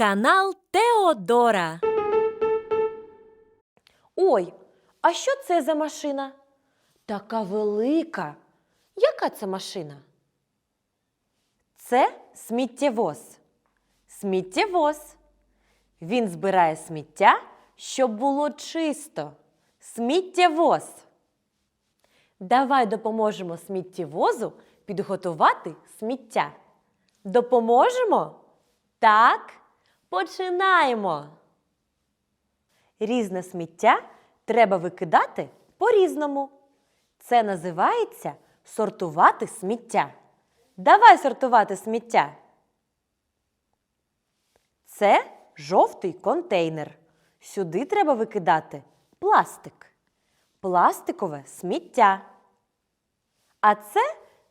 Канал Теодора. Ой, а що це за машина? Така велика. Яка це машина? Це сміттєвоз. Сміттєвоз. Він збирає сміття, щоб було чисто. Сміттєвоз. Давай допоможемо сміттєвозу підготувати сміття. Допоможемо? Так, починаємо. Різне сміття треба викидати по-різному. Це називається сортувати сміття. Давай сортувати сміття. Це жовтий контейнер. Сюди треба викидати пластик. Пластикове сміття. А це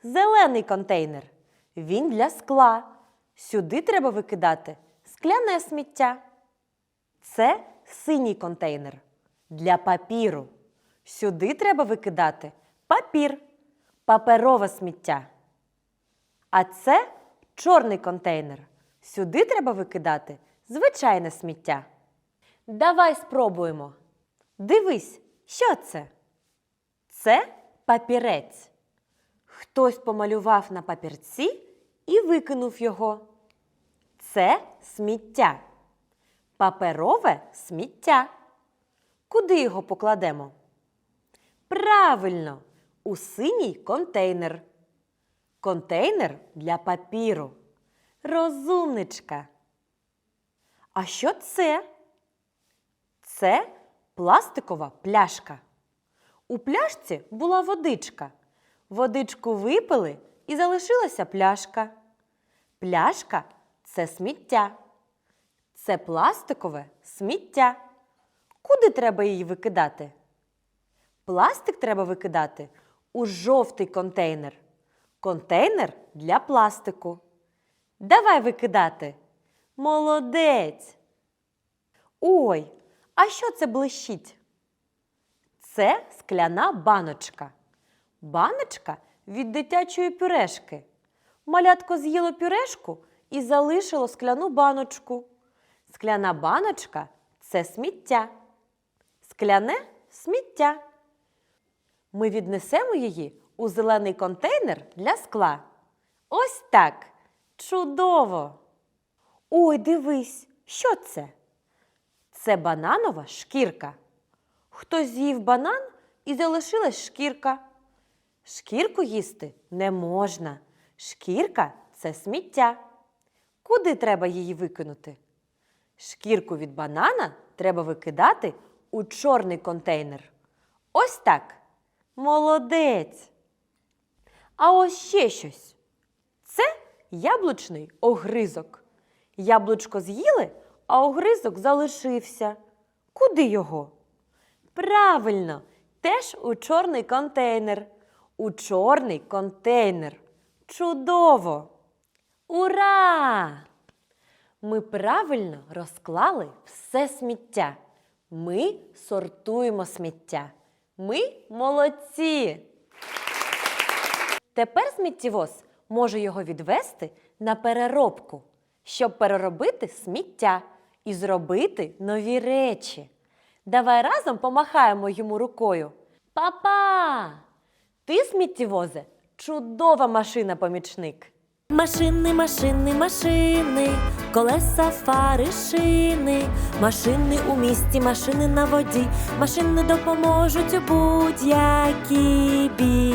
зелений контейнер. Він для скла. Сюди треба викидати скляне сміття. Це синій контейнер для папіру. Сюди треба викидати папір, паперове сміття. А це чорний контейнер. Сюди треба викидати звичайне сміття. Давай спробуємо. Дивись, що це? Це папірець. Хтось помалював на папірці і викинув його. Це сміття. Паперове сміття. Куди його покладемо? Правильно, у синій контейнер. Контейнер для папіру. Розумничка. А що це? Це пластикова пляшка. У пляшці була водичка. Водичку випили і залишилася пляшка. Пляшка це сміття. Це пластикове сміття. Куди треба її викидати? Пластик треба викидати у жовтий контейнер. Контейнер для пластику. Давай викидати. Молодець. Ой, а що це блищить? Це скляна баночка. Баночка від дитячої пюрешки. Малятко з'їло пюрешку і залишило скляну баночку. Скляна баночка це сміття. Скляне сміття. Ми віднесемо її у зелений контейнер для скла. Ось так. Чудово! Ой, дивись, що це? Це бананова шкірка. Хтось з'їв банан і залишилась шкірка. Шкірку їсти не можна. Шкірка це сміття. Куди треба її викинути? Шкірку від банана треба викидати у чорний контейнер. Ось так. Молодець. А ось ще щось. Це яблучний огризок. Яблучко з'їли, а огризок залишився. Куди його? Правильно, теж у чорний контейнер. У чорний контейнер. Чудово! Ура! Ми правильно розклали все сміття. Ми сортуємо сміття. Ми молодці. Тепер сміттєвоз може його відвести на переробку, щоб переробити сміття і зробити нові речі. Давай разом помахаємо йому рукою. Папа! Ти сміттєвозе чудова машина-помічник. Машини, машини, машини, колеса, фари, шини, машини у місті, машини на воді, машини допоможуть у будь-якій біді.